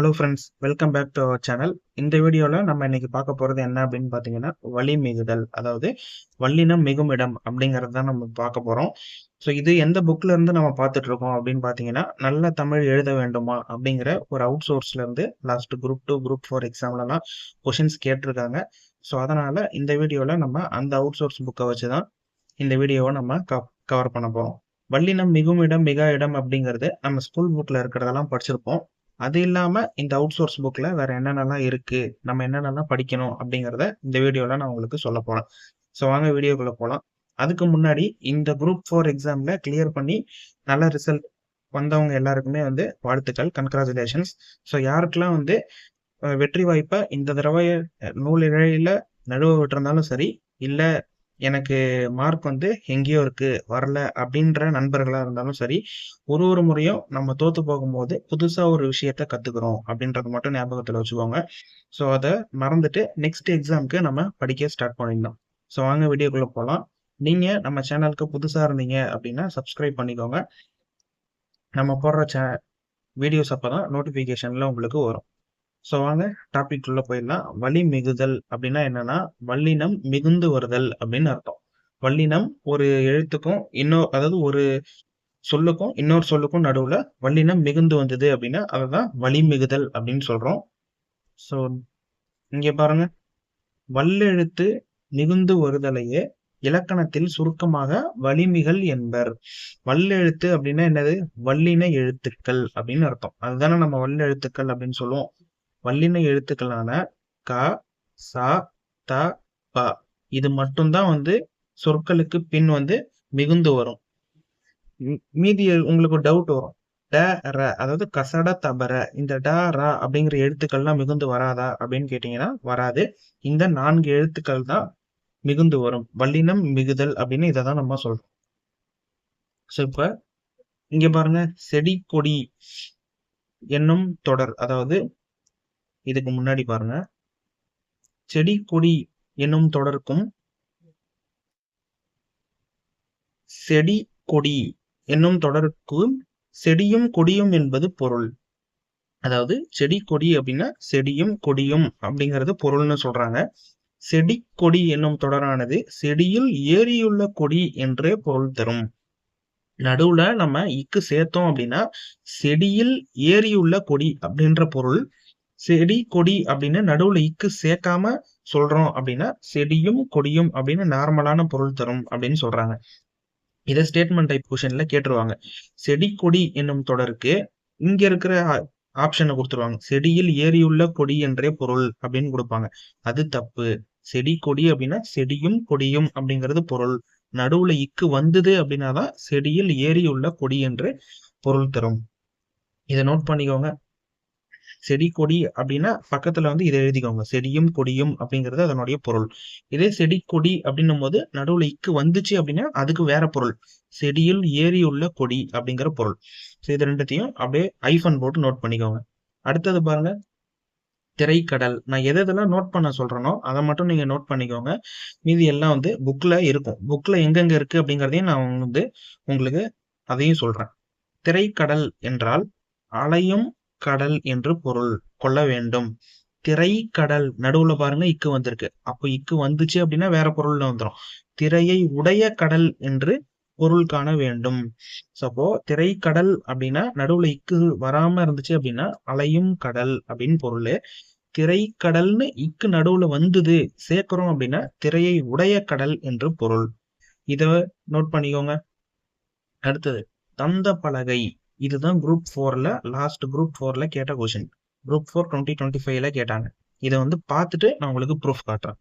Hello friends welcome back to our channel இந்த வீடியோவில் நம்ம இன்னைக்கு பார்க்க போகிறது என்ன அப்படின்னு பார்த்தீங்கன்னா வலி மிகுதல் அதாவது வல்லினம் மிகும் இடம் அப்படிங்கிறது தான் நம்ம பார்க்க போகிறோம் ஸோ இது எந்த புக்கில் இருந்து நம்ம பார்த்துட்டு இருக்கோம் அப்படின்னு பார்த்தீங்கன்னா நல்ல தமிழ் எழுத வேண்டுமா அப்படிங்கிற ஒரு out சோர்ஸ்லேருந்து last group two group four எக்ஸாம்லலாம் questions கேட்டிருக்காங்க. ஸோ அதனால் இந்த வீடியோவில் நம்ம அந்த அவுட் சோர்ஸ் புக்கை வச்சு தான் இந்த வீடியோவை நம்ம கவர் பண்ண போகிறோம் வல்லினம் மிகும் இடம் மிக இடம் அப்படிங்கிறது நம்ம ஸ்கூல் புக்கில் இருக்கிறதெல்லாம் படிச்சிருப்போம். அது இல்லாமல் இந்த அவுட் சோர்ஸ் புக்கில் வேறு என்னென்னலாம் இருக்குது நம்ம என்னென்னலாம் படிக்கணும் அப்படிங்கிறத இந்த வீடியோவில் நான் உங்களுக்கு சொல்ல போகிறேன் ஸோ வாங்க வீடியோக்குள்ளே போகலாம் அதுக்கு முன்னாடி இந்த குரூப் ஃபோர் எக்ஸாமில் கிளியர் பண்ணி நல்ல ரிசல்ட் வந்தவங்க எல்லாருக்குமே வந்து வாழ்த்துக்கள் கன்க்ராச்சுலேஷன்ஸ் ஸோ யாருக்கெல்லாம் வந்து வெற்றி வாய்ப்பை இந்த தடவை நூல் இழையில நடுவ விட்டுருந்தாலும் சரி இல்லை எனக்கு மார்க் வந்து எங்கேயோ இருக்கு வரல அப்படின்ற நண்பர்களாக இருந்தாலும் சரி ஒரு ஒரு முறையும் நம்ம தோத்து போகும்போது புதுசாக ஒரு விஷயத்த கற்றுக்குறோம் அப்படின்றத மட்டும் ஞாபகத்தில் வச்சுக்கோங்க. ஸோ அதை மறந்துட்டு நெக்ஸ்ட் எக்ஸாம்க்கு நம்ம படிக்க ஸ்டார்ட் பண்ணிடலாம். ஸோ வாங்க வீடியோக்குள்ளே போகலாம் நீங்கள் நம்ம சேனலுக்கு புதுசாக இருந்தீங்க அப்படின்னா சப்ஸ்கிரைப் பண்ணிக்கோங்க. நம்ம போடுற சே வீடியோஸ் அப்போ தான் நோட்டிஃபிகேஷனில் உங்களுக்கு வரும். ஸோ வாங்க டாபிக் உள்ள போயிடலாம். வலி மிகுதல் அப்படின்னா என்னன்னா வல்லினம் மிகுந்து வருதல் அப்படின்னு அர்த்தம். வல்லினம் ஒரு எழுத்துக்கும் இன்னொரு அதாவது ஒரு சொல்லுக்கும் இன்னொரு சொல்லுக்கும் நடுவுல வல்லினம் மிகுந்து வந்தது அப்படின்னா அதுதான் வலி மிகுதல் அப்படின்னு சொல்றோம். ஸோ இங்க பாருங்க. வல்லெழுத்து மிகுந்து வருதலையே இலக்கணத்தில் சுருக்கமாக வலிமிகள் என்பர். வல்லெழுத்து அப்படின்னா என்னது? வல்லின எழுத்துக்கள் அப்படின்னு அர்த்தம். அதுதானே நம்ம வல்லெழுத்துக்கள் அப்படின்னு சொல்லுவோம். வல்லின எழுத்துக்களான க ச த ப. இது மட்டும்தான் வந்து சொற்களுக்கு பின் வந்து மிகுந்து வரும். மீதி உங்களுக்கு டவுட் வரும். ட ர அதாவது கசட தபர. இந்த ட ர அப்படிங்கிற எழுத்துக்கள்லாம் மிகுந்து வராதா அப்படின்னு கேட்டீங்கன்னா வராது. இந்த நான்கு எழுத்துக்கள் தான் மிகுந்து வரும். வல்லினம் மிகுதல் அப்படின்னு இதை தான் நம்ம சொல்றோம். ஸோ இப்ப இங்க பாருங்க செடி கொடி என்னும் தொடர். அதாவது இதுக்கு முன்னாடி பாருங்க. செடி கொடி என்னும் தொடருக்கும் செடி கொடி என்னும் தொடருக்கும் செடியும் கொடியும் என்பது பொருள். அதாவது செடி கொடி அப்படின்னா செடியும் கொடியும் அப்படிங்கிறது பொருள்னு சொல்றாங்க. செடி கொடி என்னும் தொடரானது செடியில் ஏறியுள்ள கொடி என்றே பொருள் தரும். நடுவுல நம்ம இக்கு சேர்த்தோம் அப்படின்னா செடியில் ஏறியுள்ள கொடி அப்படின்ற பொருள் செடி கொடி அப்படின்னு நடுவுல இக்கு சேர்க்காம சொல்றோம் அப்படின்னா செடியும் கொடியும் அப்படின்னு நார்மலான பொருள் தரும் அப்படின்னு சொல்றாங்க. இதை ஸ்டேட்மெண்ட் டைப் கொஷன்ல கேட்டுருவாங்க. செடி கொடி என்னும் தொடருக்கு இங்க இருக்கிற ஆப்ஷனை கொடுத்துருவாங்க. செடியில் ஏறியுள்ள கொடி என்றே பொருள் அப்படின்னு கொடுப்பாங்க. அது தப்பு. செடி கொடி அப்படின்னா செடியும் கொடியும் அப்படிங்கிறது பொருள். நடுவுல இக்கு வந்தது அப்படின்னா தான் செடியில் ஏறியுள்ள கொடி என்று பொருள் தரும். இதை நோட் பண்ணிக்கோங்க. செடி கொடி அப்படின்னா பக்கத்துல வந்து இதை எழுதிக்கோங்க. செடியும் கொடியும் அப்படிங்கிறது அதனுடைய பொருள். இதே செடி கொடி அப்படின்னும் போது நடுவுல இக்கு வந்துச்சு அப்படின்னா அதுக்கு வேற பொருள். செடியில் ஏறியுள்ள கொடி அப்படிங்கிற பொருள். ஸோ இது ரெண்டுத்தையும் அப்படியே ஐஃபன் போட்டு நோட் பண்ணிக்கோங்க. அடுத்தது பாருங்க. திரைக்கடல். நான் எது எதெல்லாம் நோட் பண்ண சொல்றேனோ அதை மட்டும் நீங்க நோட் பண்ணிக்கோங்க. மீதி எல்லாம் வந்து புக்ல இருக்கும். புக்ல எங்கெங்க இருக்கு அப்படிங்கிறதையும் நான் வந்து உங்களுக்கு அதையும் சொல்றேன். திரைக்கடல் என்றால் அலையும் கடல் என்று பொருள். கொள்ள வேண்டும். திரைக்கடல் நடுவுல பாருங்க இக்கு வந்திருக்கு. அப்போ இக்கு வந்துச்சு அப்படின்னா வேற பொருள்ல வந்துரும். திரையை உடைய கடல் என்று பொருள் காண வேண்டும். சப்போ அப்போ திரைக்கடல் அப்படின்னா நடுவுல இக்கு வராம இருந்துச்சு அப்படின்னா அலையும் கடல் அப்படின்னு பொருள். திரைக்கடல்னு இக்கு நடுவுல வந்தது சேர்க்கிறோம் அப்படின்னா திரையை உடைய கடல் என்று பொருள். இத நோட் பண்ணிக்கோங்க. அடுத்தது தந்த பலகை. இதுதான் குரூப் ஃபோர்ல லாஸ்ட் குரூப் ஃபோர்ல கேட்ட question group four twenty twenty ஃபைவ்ல கேட்டாங்க. இதை வந்து பார்த்துட்டு நான் உங்களுக்கு ப்ரூஃப் காட்டுறேன்.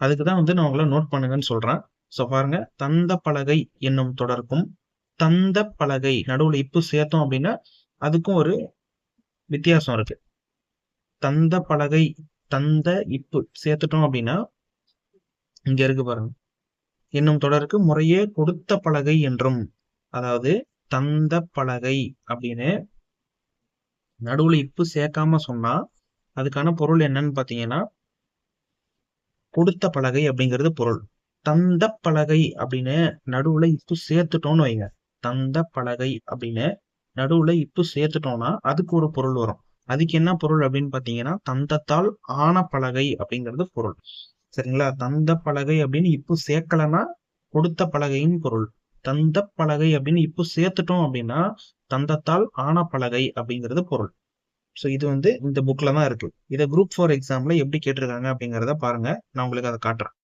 அதுக்கு தான் வந்து நான் உங்களை நோட் பண்ணுங்கன்னு சொல்றேன். ஸோ பாருங்க. தந்த பலகை என்னும் தொடருக்கும். தந்த பலகை நடுவில் இப்பு சேர்த்தோம் அப்படின்னா அதுக்கும் ஒரு வித்தியாசம் இருக்கு. தந்த பலகை தந்த இப்பு சேர்த்துட்டோம் அப்படின்னா இங்க இருக்கு பாருங்க. என்னும் தொடருக்கு முறையே கொடுத்த பலகை என்றும் அதாவது தந்த பலகை அப்படின்னு நடுவுல இப்பு சேர்க்காம சொன்னா அதுக்கான பொருள் என்னன்னு பாத்தீங்கன்னா கொடுத்த பலகை அப்படிங்கிறது பொருள். தந்த பலகை அப்படின்னு நடுவுல இப்பு சேர்த்துட்டோம்னு வைங்க. தந்த பலகை அப்படின்னு நடுவுல இப்பு சேர்த்துட்டோம்னா அதுக்கு ஒரு பொருள் வரும். அதுக்கு என்ன பொருள் அப்படின்னு பாத்தீங்கன்னா தந்தத்தால் ஆன பலகை அப்படிங்கிறது பொருள். சரிங்களா? தந்த பலகை அப்படின்னு இப்போ சேர்க்கலன்னா கொடுத்த பலகைன்னு பொருள். தந்த பலகை அப்படின்னு இப்போ சேர்த்துட்டோம் அப்படின்னா தந்தத்தால் ஆன பலகை அப்படிங்கிறது பொருள். ஸோ இது வந்து இந்த புக்ல தான் இருக்கு. இதை குரூப் ஃபோர் எக்ஸாம்ல எப்படி கேட்டிருக்காங்க அப்படிங்கிறத பாருங்க. நான் உங்களுக்கு அதை காட்டுறேன்.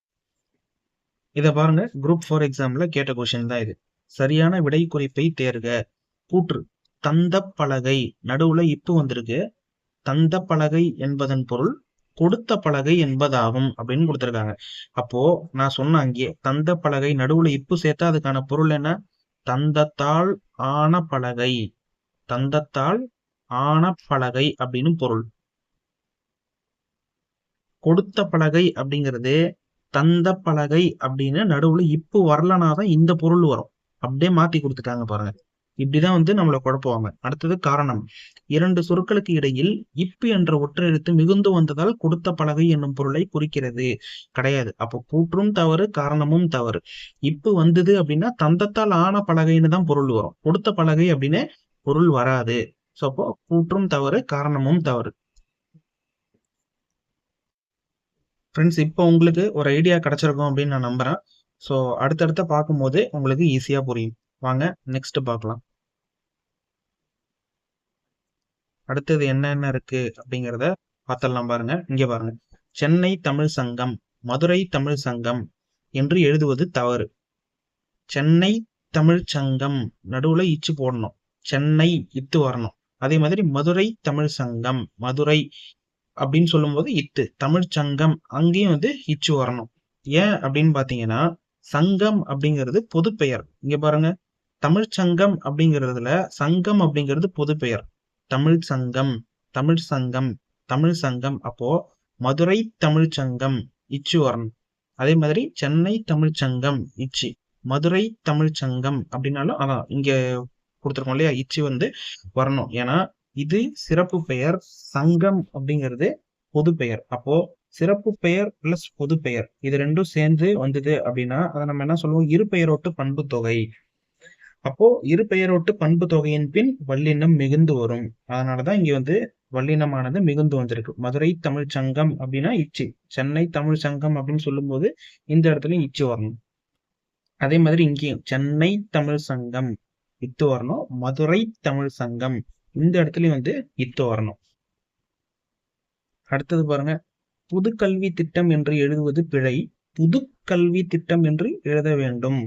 இதை பாருங்க. குரூப் ஃபோர் எக்ஸாம்ல கேட்ட கொஸ்டின் தான் இது. சரியான விடை குறிப்பை தேர்க. கூற்று. தந்த பலகை நடுவுல இப்பு வந்திருக்கு. தந்த பலகை என்பதன் பொருள் கொடுத்த பலகை என்பதாகும் அப்படின்னு கொடுத்திருக்காங்க. அப்போ நான் சொன்ன அங்கே தந்த பலகை நடுவுல இப்பு சேர்த்தா அதுக்கான பொருள் என்ன? தந்தத்தால் ஆன பலகை. தந்தத்தால் ஆன பலகை அப்படின்னு பொருள். கொடுத்த பலகை அப்படிங்கிறது தந்த பலகை அப்படின்னு நடுவுல இப்பு வரலனாதான் இந்த பொருள் வரும். அப்படியே மாத்தி கொடுத்துட்டாங்க பாருங்க. இப்படிதான் வந்து நம்மளை குழப்புவாங்க. அடுத்தது காரணம். இரண்டு சொற்களுக்கு இடையில் இப்பு என்ற ஒற்றெழுத்து மிகுந்து வந்ததால் கொடுத்த பலகை என்னும் பொருளை குறிக்கிறது. கிடையாது. அப்போ கூற்றும் தவறு காரணமும் தவறு. இப்பு வந்தது அப்படின்னா தந்தத்தால் ஆன பலகைன்னு தான் பொருள் வரும். கொடுத்த பலகை அப்படின்னு பொருள் வராது. ஸோ அப்போ கூற்றும் தவறு காரணமும் தவறு. ஃப்ரெண்ட்ஸ் இப்போ உங்களுக்கு ஒரு ஐடியா கிடைச்சிருக்கும் அப்படின்னு நான் நம்புறேன். ஸோ அடுத்தடுத்த பார்க்கும்போது உங்களுக்கு ஈஸியா புரியும். வாங்க நெக்ஸ்ட் பார்க்கலாம். அடுத்தது என்னென்ன இருக்கு அப்படிங்கிறத பார்த்தலாம் பாருங்க. இங்க பாருங்க. சென்னை தமிழ் சங்கம் மதுரை தமிழ் சங்கம் என்று எழுதுவது தவறு. சென்னை தமிழ் சங்கம் நடுவுல இச்சு போடணும். சென்னை இத்து வரணும். அதே மாதிரி மதுரை தமிழ் சங்கம் மதுரை அப்படின்னு சொல்லும்போது இத்து. தமிழ் சங்கம் அங்கேயும் வந்து இச்சு வரணும். ஏன் அப்படின்னு பாத்தீங்கன்னா சங்கம் அப்படிங்கிறது பொது பெயர் இங்க பாருங்க. தமிழ் சங்கம் அப்படிங்கிறதுல சங்கம் அப்படிங்கிறது பொது பெயர். தமிழ் சங்கம் தமிழ் சங்கம் தமிழ் சங்கம். அப்போ மதுரை தமிழ் சங்கம் இச்சு வரணும் அதே மாதிரி சென்னை தமிழ் சங்கம் இச்சி. மதுரை தமிழ் சங்கம் அப்படின்னாலும் அதான் இங்க கொடுத்துருக்கோம் இல்லையா? இச்சி வந்து வரணும். ஏன்னா இது சிறப்பு பெயர் சங்கம் அப்படிங்கிறது பொது பெயர். அப்போ சிறப்பு பெயர் பிளஸ் பொது பெயர் இது ரெண்டும் சேர்ந்து வந்தது அப்படின்னா அதை நம்ம என்ன சொல்லுவோம்? இரு பெயரோட்டு பண்பு தொகை. அப்போ இரு பெயரோட்டு பண்பு தொகையின் பின் வல்லினம் மிகுந்து வரும். அதனாலதான் இங்க வந்து வல்லினமானது மிகுந்து வந்திருக்கு. மதுரை தமிழ் சங்கம் அப்படின்னா இச்சி. சென்னை தமிழ் சங்கம் அப்படின்னு சொல்லும்போது இந்த இடத்துலயும் இச்சு வரணும். அதே மாதிரி இங்கேயும் சென்னை தமிழ் சங்கம் இத்து வரணும். மதுரை தமிழ் சங்கம் இந்த இடத்துலயும் வந்து இத்து வரணும். அடுத்தது பாருங்க. புது கல்வி திட்டம் என்று எழுதுவது பிழை. புது கல்வி திட்டம் என்று எழுத வேண்டும்.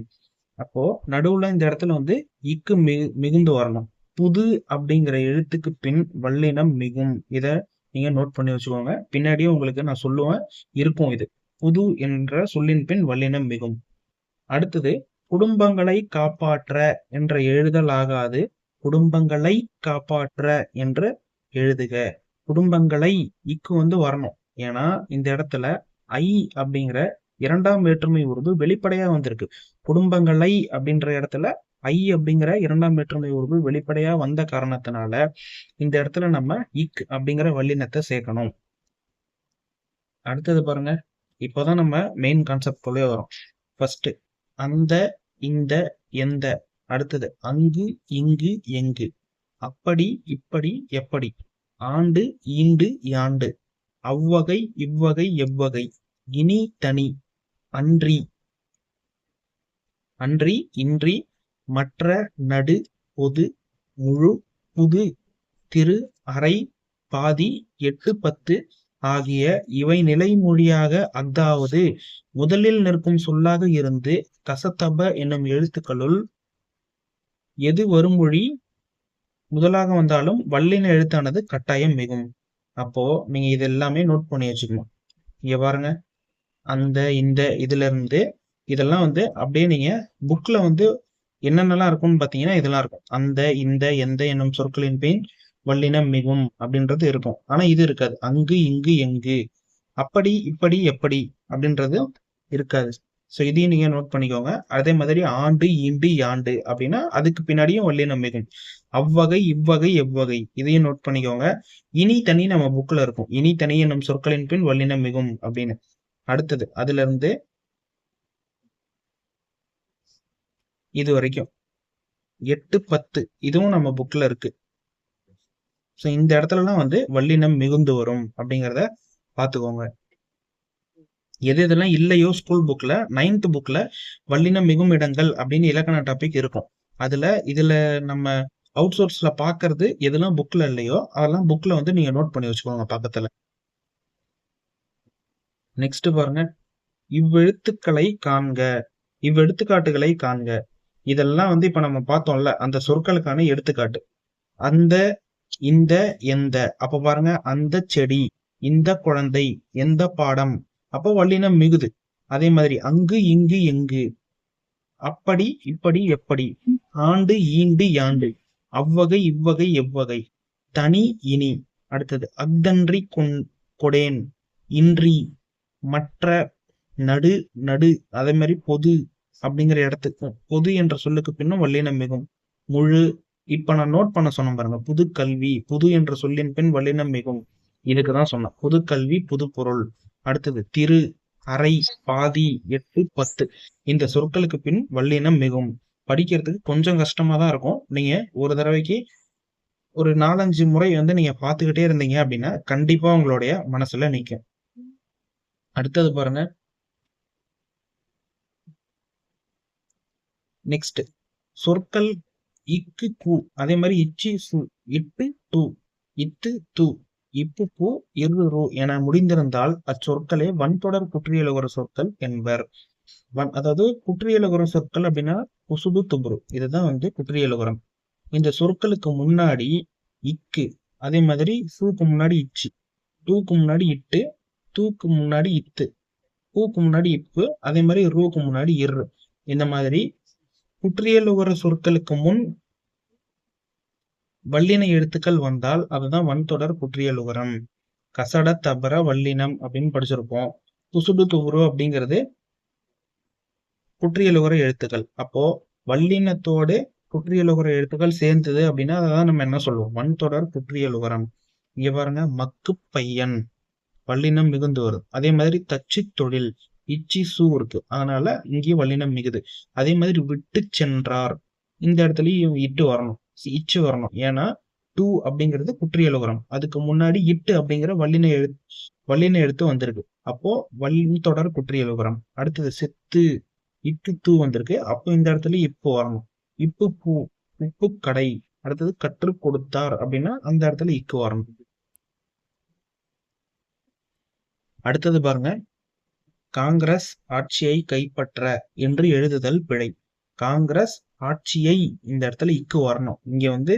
அப்போ நடுவுல இந்த இடத்துல வந்து இக்கு மிகு மிகுந்து வரணும். புது அப்படிங்கிற எழுத்துக்கு பின் வல்லினம் மிகும். இத நீங்க நோட் பண்ணி வச்சுக்கோங்க. பின்னாடியும் உங்களுக்கு நான் சொல்லுவேன். இருக்கும் இது. புது என்ற சொல்லின் பின் வல்லினம் மிகும். அடுத்தது குடும்பங்களை காப்பாற்ற என்ற எழுதல் ஆகாது. குடும்பங்களை காப்பாற்ற என்று எழுதுக. குடும்பங்களை இக்கு வந்து வரணும். ஏன்னா இந்த இடத்துல ஐ அப்படிங்கிற இரண்டாம் வேற்றுமை உருது வெளிப்படையா வந்திருக்கு. குடும்பங்களை அப்படின்ற இடத்துல ஐ அப்படிங்கிற இரண்டாம் வேற்றுமை உருவு வெளிப்படையா வந்த காரணத்தினால இந்த இடத்துல நம்ம இக் அப்படிங்கிற வல்லினத்தை சேர்க்கணும். அடுத்தது பாருங்க. இப்போதான் நம்ம மெயின் கான்செப்ட் குள்ளே வரும் ஃபர்ஸ்ட் அந்த இந்த எந்த அடுத்தது அங்கு இங்கு எங்கு. அப்படி இப்படி எப்படி? ஆண்டு ஈண்டு யாண்டு. அவ்வகை இவ்வகை எவ்வகை. இனி தனி. அன்றி. அன்றி இன்றி மற்ற நடு பொது முழு புது திரு அரை பாதி எட்டு பத்து ஆகிய இவை நிலைமொழியாக அதாவது முதலில் நிற்கும் சொல்லாக இருந்து கசத்தப என்னும் எழுத்துக்களுள் எது வருமொழி முதலாக வந்தாலும் வல்லின எழுத்தானது கட்டாயம் மிகும். அப்போ நீங்க இது எல்லாமே நோட் பண்ணி வச்சுக்கணும். இங்க பாருங்க. அந்த இந்த இதுல இருந்து இதெல்லாம் வந்து அப்படியே நீங்க புக்ல வந்து என்னென்னலாம் இருக்கும்னு பாத்தீங்கன்னா இதெல்லாம் இருக்கும். அந்த இந்த எந்த என்னும் சொற்களின் பின் வல்லினம் மிகும் அப்படின்றது இருக்கும். ஆனா இது இருக்காது. அங்கு இங்கு எங்கு. அப்படி இப்படி எப்படி அப்படின்றது இருக்காது. ஸோ இதையும் நீங்க நோட் பண்ணிக்கோங்க. அதே மாதிரி ஆண்டு ஈண்டு யாண்டு அப்படின்னா அதுக்கு பின்னாடியும் வல்லினம் மிகும். அவ்வகை இவ்வகை எவ்வகை. இதையும் நோட் பண்ணிக்கோங்க. இனி தனி நம்ம புக்ல இருக்கும். இனி தனி என்னும் சொற்களின் பின் வல்லினம் மிகும் அப்படின்னு. அடுத்தது அதுல இருந்து இது வரைக்கும். எட்டு பத்து இதுவும் நம்ம புக்ல இருக்கு. ஸோ இந்த இடத்துலலாம் வந்து வல்லினம் மிகுந்து வரும் அப்படிங்கிறத பார்த்துக்கோங்க. எது எதெல்லாம் இல்லையோ ஸ்கூல் புக்கில் நைன்த் புக்கில் வல்லினம் மிகும் இடங்கள் அப்படின்னு இலக்கண டாபிக் இருக்கும். அதில் இதில் நம்ம அவுட் சோர்ஸில் பார்க்கறது எதெல்லாம் புக்கில் இல்லையோ அதெல்லாம் புக்கில் வந்து நீங்கள் நோட் பண்ணி வச்சுக்கோங்க பக்கத்தில். நெக்ஸ்ட் பாருங்க. இவ்வெழுத்துக்களை காண்க. இவ்வெடுத்துக்காட்டுகளை காண்க. இதெல்லாம் வந்து இப்ப நம்ம பார்த்தோம்ல அந்த சொற்களுக்கான எடுத்துக்காட்டு. அந்த இந்த எந்த. அப்ப பாருங்க அந்த செடி இந்த குழந்தை எந்த பாடம். அப்ப வல்லினம் மிகுது. அதே மாதிரி அங்கு இங்கு எங்கு. அப்படி இப்படி எப்படி? ஆண்டு ஈண்டு யாண்டு. அவ்வகை இவ்வகை எவ்வகை. தனி இனி. அடுத்தது அக்தன்றி கொன் கொடேன். இன்றி மற்ற நடு நடு அதே மாதிரி பொது அப்படிங்கிற இடத்துக்கு பொது என்ற சொல்லுக்கு பின்னும் வல்லினம் மிகும் முழு இப்ப நான் நோட் பண்ண சொன்னேன் பாருங்க புது கல்வி புது என்ற சொல்லின் பின் வல்லினம் மிகும் இதுக்குதான் சொன்னேன். புது கல்வி புது பொருள். அடுத்தது திரு அரை பாதி எட்டு பத்து. இந்த சொற்களுக்கு பின் வல்லினம் மிகும் படிக்கிறதுக்கு கொஞ்சம் கஷ்டமா தான் இருக்கும். நீங்க ஒரு தடவைக்கு ஒரு நாலஞ்சு முறை வந்து நீங்க பாத்துக்கிட்டே இருந்தீங்க அப்படின்னா கண்டிப்பா உங்களுடைய மனசுல நிக்கும். அடுத்தது பாருங்க. நெக்ஸ்ட் சொற்கள் இக்கு கு. அதே மாதிரி இச்சி சு. இட்டு டு இத்து து. இப்பு பூ இரு ரூ என முடிந்திருந்தால் அச்சொற்களே வன்தொடர் குற்றியலுகிற சொற்கள் என்பர். வன் அதாவது குற்றியலுகிற சொற்கள் அப்படின்னா குசுபு துபுரு. இதுதான் வந்து குற்றியலுகரம் இந்த சொற்களுக்கு முன்னாடி இக்கு. அதே மாதிரி சூக்கு முன்னாடி இச்சி. டூக்கு முன்னாடி இட்டு தூக்கு முன்னாடி இத்து. பூக்கு முன்னாடி இப்பு அதே மாதிரி ரூக்கு முன்னாடி இரு இந்த மாதிரி குற்றியலுகர சொற்களுக்கு முன் வல்லின எழுத்துக்கள் வந்தால் அதுதான் வன்தொடர் குற்றியலுகரம் கசட தபர வல்லினம் அப்படின்னு படிச்சிருப்போம். புசுடு துகுரு அப்படிங்கிறது குற்றியலுகர எழுத்துக்கள். அப்போ வல்லினத்தோடு குற்றியலுகர எழுத்துக்கள் சேர்ந்தது அப்படின்னா அதான் நம்ம என்ன சொல்லுவோம்? வன்தொடர் குற்றியலுகரம் இங்க பாருங்க மக்கு பையன். வல்லினம் மிகுந்து வரும். அதே மாதிரி தச்சு தொழில் இச்சி சூ இருக்கு. அதனால இங்கேயும் வல்லினம் மிகுது. அதே மாதிரி விட்டு சென்றார். இந்த இடத்துலயும் இட்டு வரணும். இச்சு வரணும். ஏன்னா டூ அப்படிங்கிறது குற்றியலுகரம் அதுக்கு முன்னாடி இட்டு அப்படிங்கிற வல்லின எழு வல்லின எழுத்து வந்திருக்கு. அப்போ வல்லின் தொடர் குற்றியலுகரம் அடுத்தது செத்து இட்டு தூ வந்திருக்கு. அப்போ இந்த இடத்துல இப்போ வரணும். இப்பு பூ உப்பு கடை. அடுத்தது கற்றுக் கொடுத்தார் அப்படின்னா அந்த இடத்துல இக்கு வரணும். அடுத்தது பாருங்க. காங்கிரஸ் ஆட்சியை கைப்பற்ற என்று எழுதுதல் பிழை. காங்கிரஸ் ஆட்சியை இந்த இடத்துல இக்கு வரணும். இங்க வந்து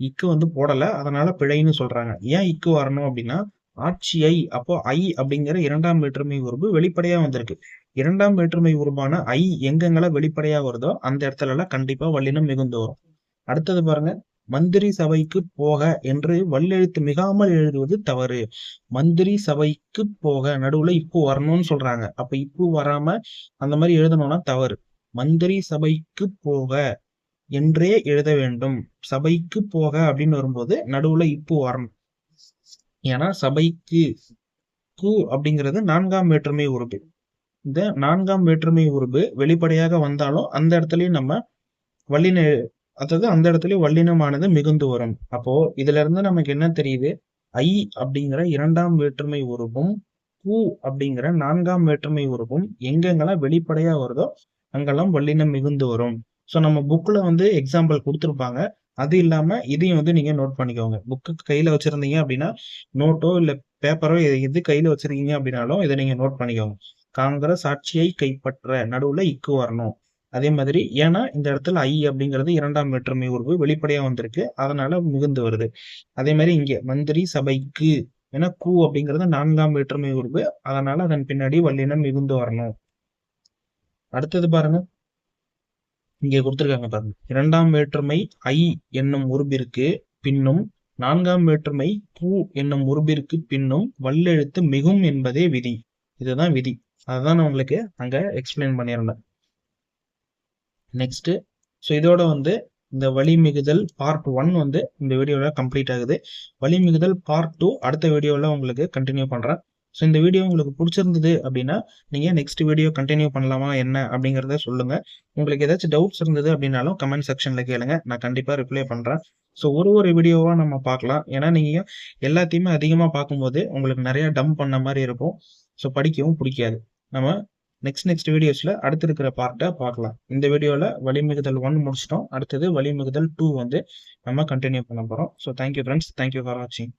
இக்கு வந்து போடல அதனால பிழைன்னு சொல்றாங்க. ஏன் இக்கு வரணும் அப்படின்னா ஆட்சியை அப்போ ஐ அப்படிங்கிற இரண்டாம் வேற்றுமை உருவு வெளிப்படையா வந்திருக்கு. இரண்டாம் வேற்றுமை உருவான ஐ எங்கெங்கெல்லாம் வெளிப்படையா வருதோ அந்த இடத்துல எல்லாம் கண்டிப்பா வல்லினம் மிகுந்து வரும். அடுத்தது பாருங்க. மந்திரி சபைக்கு போக என்று வல்லெழுத்து மிகாமல் எழுதுவது தவறு. மந்திரி சபைக்கு போக நடுவுல இப்போ வரணும்னு சொல்றாங்க. அப்ப இப்போ வராம அந்த மாதிரி எழுதணும்னா தவறு. மந்திரி சபைக்கு போக என்றே எழுத வேண்டும். சபைக்கு போக அப்படின்னு வரும்போது நடுவுல இப்போ வரணும். ஏன்னா சபைக்கு கு அப்படிங்கிறது நான்காம் வேற்றுமை உறுப்பு. இந்த நான்காம் வேற்றுமை உறுப்பு வெளிப்படையாக வந்தாலும் அந்த இடத்துலயும் நம்ம வல்லின அதாவது அந்த இடத்துல வல்லினமானது மிகுந்து வரும். அப்போ இதுல இருந்து நமக்கு என்ன தெரியுது? ஐ அப்படிங்கிற இரண்டாம் வேற்றுமை உருவும் பூ அப்படிங்கிற நான்காம் வேற்றுமை உருவும் எங்கெங்கெல்லாம் வெளிப்படையா வருதோ அங்கெல்லாம் வல்லினம் மிகுந்து வரும். ஸோ நம்ம புக்ல வந்து எக்ஸாம்பிள் கொடுத்துருப்பாங்க. அது இல்லாம இதையும் வந்து நீங்க நோட் பண்ணிக்கோங்க. புக்கு கையில வச்சிருந்தீங்க அப்படின்னா நோட்டோ இல்ல பேப்பரோ எது கையில வச்சிருக்கீங்க அப்படின்னாலும் இதை நீங்க நோட் பண்ணிக்கோங்க. காங்கிரஸ் ஆட்சியை கைப்பற்ற நடுவுல இக்கு வரணும். அதே மாதிரி ஏன்னா இந்த இடத்துல ஐ அப்படிங்கிறது இரண்டாம் வேற்றுமை உருவு வெளிப்படையா வந்திருக்கு. அதனால மிகுந்து வருது. அதே மாதிரி இங்க மந்திரி சபைக்கு ஏன்னா கூ அப்படிங்கிறது நான்காம் வேற்றுமை உருவு அதனால அதன் பின்னாடி வல்லினம் மிகுந்து வரணும். அடுத்தது பாருங்க. இங்கே கொடுத்துருக்காங்க பாருங்க. இரண்டாம் வேற்றுமை ஐ என்னும் உருபிற்கு பின்னும் நான்காம் வேற்றுமை பூ என்னும் உருபிற்கு பின்னும் வல்லெழுத்து மிகும் என்பதே விதி. இதுதான் விதி. அதுதான் நான் உங்களுக்கு அங்க எக்ஸ்பிளைன் பண்ணியிருந்தேன். நெக்ஸ்ட்டு ஸோ இதோட வந்து இந்த வழிமிகுதல் பார்ட் ஒன் வந்து இந்த வீடியோவில் கம்ப்ளீட் ஆகுது. வழிமிகுதல் பார்ட் டூ அடுத்த வீடியோவில் உங்களுக்கு கண்டினியூ பண்ணுறேன் ஸோ இந்த வீடியோ உங்களுக்கு பிடிச்சிருந்தது அப்படின்னா நீங்கள் நெக்ஸ்ட் வீடியோ கண்டினியூ பண்ணலாமா என்ன அப்படிங்கிறத சொல்லுங்கள் உங்களுக்கு ஏதாச்சும் டவுட்ஸ் இருந்தது அப்படின்னாலும் கமெண்ட் செக்ஷனில் கேளுங்க. நான் கண்டிப்பாக ரிப்ளை பண்ணுறேன் ஸோ ஒரு ஒரு வீடியோவாக நம்ம பார்க்கலாம். ஏன்னா நீங்கள் எல்லாத்தையுமே அதிகமாக பார்க்கும்போது உங்களுக்கு நிறையா டம்ப் பண்ண மாதிரி இருக்கும். ஸோ படிக்கவும் பிடிக்காது. நம்ம நெக்ஸ்ட் நெக்ஸ்ட் வீடியோஸில் அடுத்து இருக்கிற பார்ட்டை பார்க்கலாம். இந்த வீடியோவில் வலிமிகுதல் ஒன் முடிச்சிட்டோம். அடுத்தது வலிமிகுதல் டூ வந்து நம்ம கண்டினியூ பண்ண போகிறோம் so thank you friends thank you for வாட்சிங்